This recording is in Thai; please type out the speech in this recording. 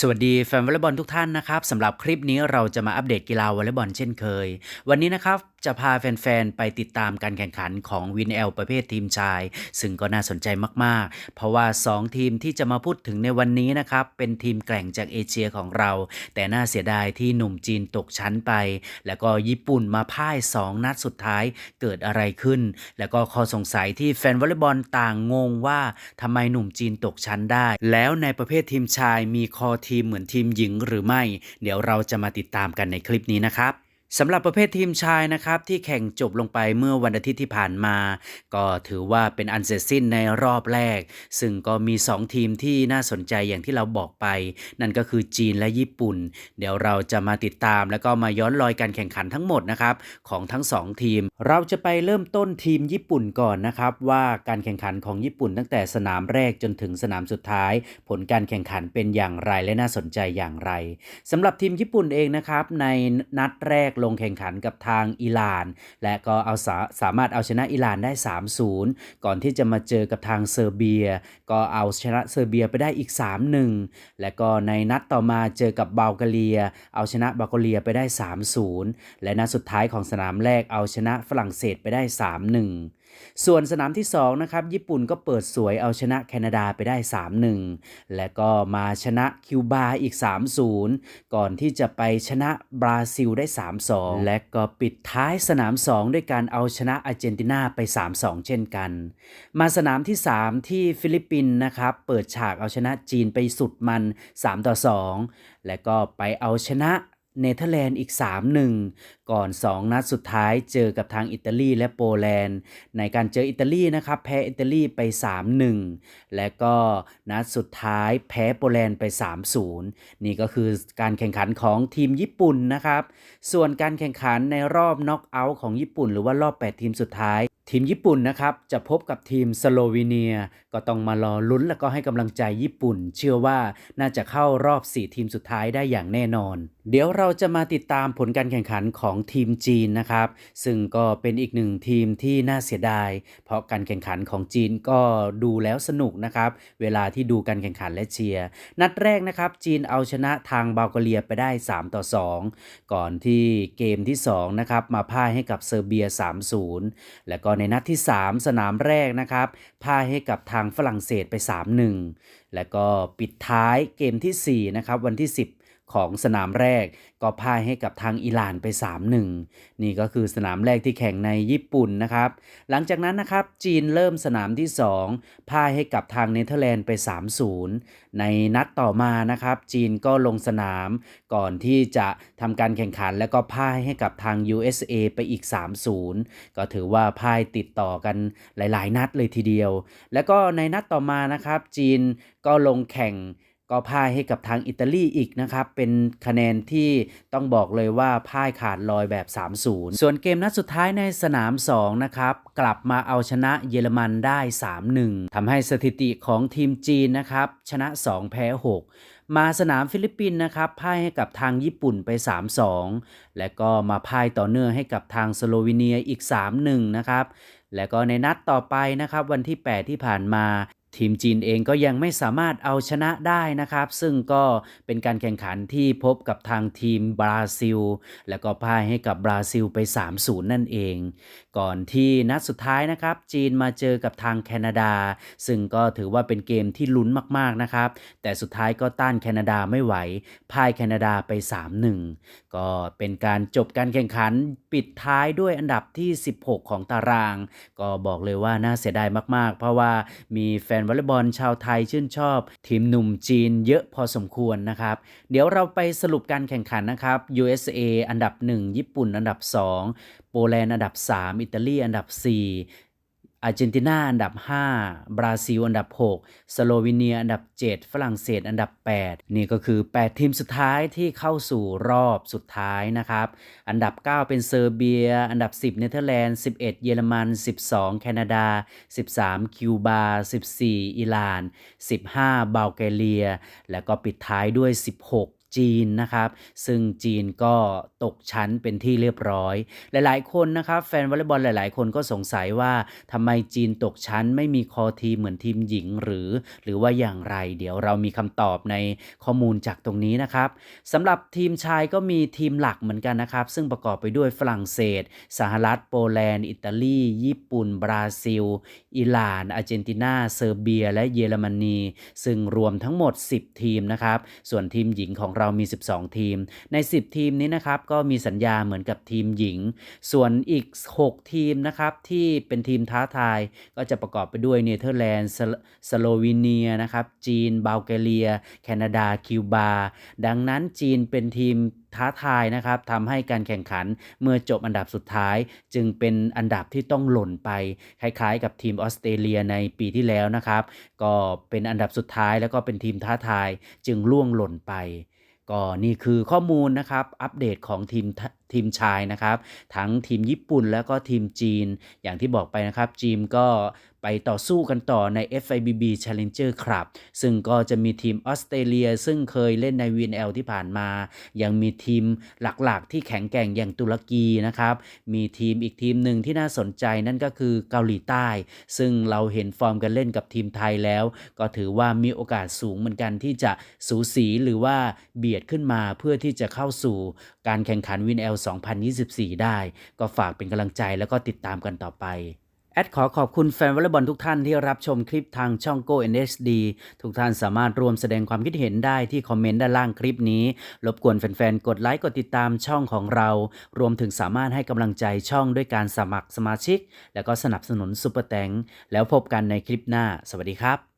สวัสดีแฟนวอลเลย์บอลทุกท่านนะครับสำหรับคลิปนี้เราจะมาอัปเดตกีฬาวอลเลย์บอลเช่นเคย วันนี้นะครับจะพาแฟนๆ ไปติดตามการแข่งขันของวินเอลประเภททีมชาย ซึ่งก็น่าสนใจมากๆ เพราะว่า 2 ทีมที่จะมาพูดถึงในวันนี้นะครับ เป็นทีมแกร่งจากเอเชียของเรา แต่น่าเสียดายที่หนุ่มจีนตกชั้นไป แล้วก็ญี่ปุ่นมาพ่าย 2 นัดสุดท้ายเกิดอะไรขึ้น แล้วก็ข้อสงสัยที่แฟนวอลเลย์บอลต่างงงว่าทำไมหนุ่มจีนตกชั้นได้ แล้วในประเภททีมชายมีคอทีมเหมือนทีมหญิงหรือไม่ เดี๋ยวเราจะมาติดตามกันในคลิปนี้นะครับ สำหรับประเภททีมชายนะครับที่แข่งจบลงไปเมื่อวันอาทิตย์ที่ผ่านมา ก็ถือว่าเป็นอันเสร็จสิ้นในรอบแรก ซึ่งก็มี 2 ทีมที่น่าสนใจอย่างที่เราบอกไป นั่นก็คือจีนและญี่ปุ่น เดี๋ยวเราจะมาติดตาม แล้วก็มาย้อนรอยการแข่งขันทั้งหมดนะครับของทั้ง 2 ทีม เราจะไปเริ่มต้นทีมญี่ปุ่นก่อนนะครับว่าการแข่งขันของญี่ปุ่นตั้งแต่สนามแรกจนถึงสนามสุดท้าย ผลการแข่งขันเป็นอย่างไรและน่าสนใจอย่างไรสำหรับทีมญี่ปุ่นเองนะครับในนัดแรกลลงแข่งขันกับทางอิหร่าน และก็เอาสาสามารถเอาชนะอิหร่านได้ 3-0 ก่อนที่จะมาเจอกับทางเซอร์เบีย ก็เอาชนะเซอร์เบียไปได้อีก 3-1 และก็ในนัดต่อมาเจอกับเบลกาเรีย เอาชนะเบลกาเรียไปได้ 3-0 และนัดสุดท้ายของสนามแรกเอาชนะฝรั่งเศสไปได้ 3-1 ส่วนสนามที่2นะครับญี่ปุ่นก็เปิดสวยเอาชนะแคนาดาไปได้ 3-1 และก็มาชนะคิวบาอีก 3-0 ก่อนที่จะไปชนะบราซิลได้ 3-2 และก็ปิดท้ายสนาม 2 ด้วยการเอาชนะอาร์เจนตินาไป 3-2 เช่นกัน มาสนามที่ 3 ที่ฟิลิปปินส์นะครับเปิดฉากเอาชนะจีนไปสุดมัน 3-2 และก็ไปเอาชนะ เนเธอร์แลนด์อีก 3-1 ก่อน 2 นัดสุดท้ายเจอกับทางอิตาลีและโปแลนด์ ในการเจออิตาลีนะครับแพ้อิตาลีไป 3-1 และก็นัดสุดท้ายแพ้โปแลนด์ไป 3-0 นี่ก็คือการแข่งขันของทีมญี่ปุ่นนะครับ ส่วนการแข่งขันในรอบน็อกเอาท์ของญี่ปุ่น หรือว่ารอบ 8 ทีมสุดท้ายทีมญี่ปุ่นนะครับ จะพบกับทีมสโลวีเนีย ก็ต้องมารอลุ้นแล้วก็ให้กำลังใจญี่ปุ่น เชื่อว่าน่าจะเข้ารอบ 4 ทีมสุดท้ายได้อย่างแน่นอน เดี๋ยวเราราจะมาติดตามผลการแข่งขันของทีมจีนนะครับ ซึ่งก็เป็นอีกหนึ่งทีมที่น่าเสียดาย เพราะการแข่งขันของจีนก็ดูแล้วสนุกนะครับ เวลาที่ดูการแข่งขันและเชียร์ นัดแรกนะครับ จีนเอาชนะทางเบลกเรียไปได้ 3 ต่อ 2 ก่อนที่เกมที่2นะครับมาพ่ายให้กับเซอร์เบีย 3-0 แล้วก็ในนัดที่ 3 สนามแรกนะครับพ่ายให้กับทางฝรั่งเศสไป 3-1 แล้วก็ปิดท้ายเกมที่4นะครับวันที่ 10 ของสนามแรก ก็พ่ายให้กับทางอิหร่านไป 3-1 นี่ก็คือสนามแรกที่แข่งในญี่ปุ่นนะครับ หลังจากนั้นนะครับจีนเริ่มสนามที่ 2 พ่ายให้กับทางเนเธอร์แลนด์ไป 3-0 ในนัดต่อมานะครับ จีนก็ลงสนามก่อนที่จะทำการแข่งขันแล้วก็พ่ายให้กับทาง USA ไปอีก 3-0 ก็ถือว่าพ่ายติดต่อกันหลาย ๆ นัดเลยทีเดียว แล้วก็ในนัดต่อมานะครับ จีนก็ลงแข่ง ก็พ่ายให้กับทางอิตาลีอีกนะครับ เป็นคะแนนที่ต้องบอกเลยว่าพ่ายขาดลอยแบบ 3-0 ส่วนเกมนัดสุดท้ายในสนาม 2 นะครับ กลับมาเอาชนะเยอรมันได้ 3-1 ทำให้สถิติของทีมจีนนะครับ ชนะ 2 แพ้ 6 มาสนามฟิลิปปินส์นะครับพ่ายให้กับทางญี่ปุ่นไป 3-2 และก็มาพ่ายต่อเนื่องให้กับทางสโลวีเนียอีก 3-1 นะครับและก็ในนัดต่อไปนะครับวันที่ 8 ที่ผ่านมา ทีมจีนเองก็ยังไม่สามารถเอาชนะได้นะครับ ซึ่งก็เป็นการแข่งขันที่พบกับทางทีมบราซิล แล้วก็พ่ายให้กับบราซิลไป 3-0 นั่นเอง ก่อนที่นัดสุดท้ายนะครับ จีนมาเจอกับทางแคนาดา ซึ่งก็ถือว่าเป็นเกมที่ลุ้นมากๆนะครับ แต่สุดท้ายก็ต้านแคนาดาไม่ไหวพ่ายแคนาดาไป 3-1 ก็เป็นการจบการแข่งขันปิดท้ายด้วยอันดับที่ 16 ของตาราง ก็บอกเลยว่าน่าเสียดายมากๆ เพราะว่ามีแฟนวอลเลย์บอลชาวไทยชื่นชอบ ทีมหนุ่มจีนเยอะพอสมควรนะครับ เดี๋ยวเราไปสรุปการแข่งขันนะครับ USA อันดับ 1 ญี่ปุ่นอันดับ 2 โปแลนด์อันดับ 3 อิตาลีอันดับ 4 อาร์เจนตินาอันดับ 5 บราซิลอันดับ 6 สโลวีเนียอันดับ 7 ฝรั่งเศสอันดับ 8 นี่ก็คือ 8 ทีมสุดท้ายที่เข้าสู่รอบสุดท้ายนะครับ อันดับ 9 เป็นเซอร์เบีย อันดับ 10 เนเธอร์แลนด์ 11 เยอรมัน 12 แคนาดา 13 คิวบา 14 อิหร่าน 15เบลแกเรีย แล้วก็ปิดท้ายด้วย 16 จีนนะครับ ซึ่งจีนก็ตกชั้นเป็นที่เรียบร้อย หลายๆ คนนะครับ แฟนวอลเลย์บอลหลาย ๆ คนก็สงสัยว่าทำไมจีนตกชั้นไม่มีคอทีเหมือนทีมหญิงหรือ หรือว่าอย่างไร เดี๋ยวเรามีคำตอบในข้อมูลจากตรงนี้นะครับสำหรับทีมชายก็มีทีมหลักเหมือนกันนะครับ ซึ่งประกอบไปด้วยฝรั่งเศส สหรัฐโปแลนด์ อิตาลี ญี่ปุ่น บราซิล อิหร่าน อาร์เจนตินาเซอร์เบีย และเยอรมนี ซึ่งรวมทั้งหมด 10 ทีมนะครับ ส่วนทีมหญิงของเรามี 12 ทีม ใน 10 ทีมนี้นะครับก็มีสัญญาเหมือนกับทีมหญิง ส่วนอีก 6 ทีมนะครับที่เป็นทีมท้าทายก็จะประกอบไปด้วยเนเธอร์แลนด์สโลวีเนียนะครับจีนบัลแกเรีย แคนาดาคิวบา ดังนั้นจีนเป็นทีมท้าทายนะครับทำให้การแข่งขันเมื่อจบอันดับสุดท้าย จึงเป็นอันดับที่ต้องหล่นไป คล้ายๆ กับทีมออสเตรเลียในปีที่แล้วนะครับ ก็เป็นอันดับสุดท้ายแล้วก็เป็นทีมท้าทายจึงล่วงหล่นไป ก็นี่คือข้อมูลนะครับ อัปเดตของทีม ทีมชายนะครับ ทั้งทีมญี่ปุ่นแล้วก็ทีมจีน อย่างที่บอกไปนะครับจีนก็ไปต่อสู้กันต่อใน FIBB Challenger Club ซึ่งก็จะมีทีมออสเตรเลีย ซึ่งเคยเล่นใน VNL ที่ผ่านมา ยังมีทีมหลักๆ ที่แข็งแกร่งอย่างตุรกีนะครับ มีทีมอีกทีมหนึ่งที่น่าสนใจนั่นก็คือเกาหลีใต้ ซึ่งเราเห็นฟอร์มกันเล่นกับทีมไทยแล้ว ก็ถือว่ามีโอกาสสูงเหมือนกันที่จะสูสีหรือว่าเบียดขึ้นมาเพื่อที่จะเข้าสู่การแข่งขัน WinL 2024 ได้ ก็ฝากเป็นกำลังใจแล้วก็ติดตามกันต่อไปแอดขอขอบคุณแฟนวอลเลย์บอลทุกท่านที่รับชมคลิปทางช่อง Go NSD ทุกท่านสามารถรวมแสดงความคิดเห็นได้ที่คอมเมนต์ด้านล่างคลิปนี้ รบกวนแฟนๆ กดไลค์ กดติดตามช่องของเรา รวมถึงสามารถให้กำลังใจช่องด้วยการสมัครสมาชิก แล้วก็สนับสนุนซุปเปอร์แตงแล้วพบกันในคลิปหน้า สวัสดีครับ